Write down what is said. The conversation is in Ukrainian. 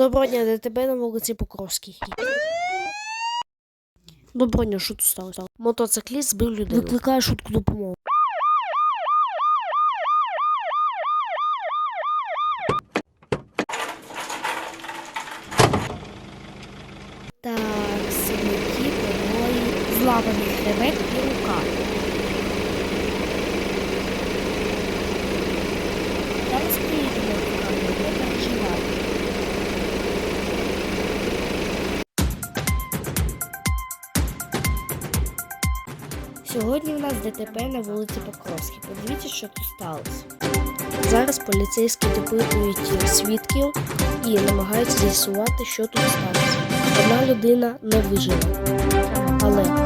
Доброго дня, ДТП на вулиці Покровській. Доброго дня, що тут сталося? Мотоцикліст збив людину. Викликає швидку допомогу. Так, синяки, побої, зламаний хребет і рука. Сьогодні в нас ДТП на вулиці Покровській. Подивіться, що тут сталося. Зараз поліцейські допитують свідків і намагаються з'ясувати, що тут сталося. Одна людина не вижила, але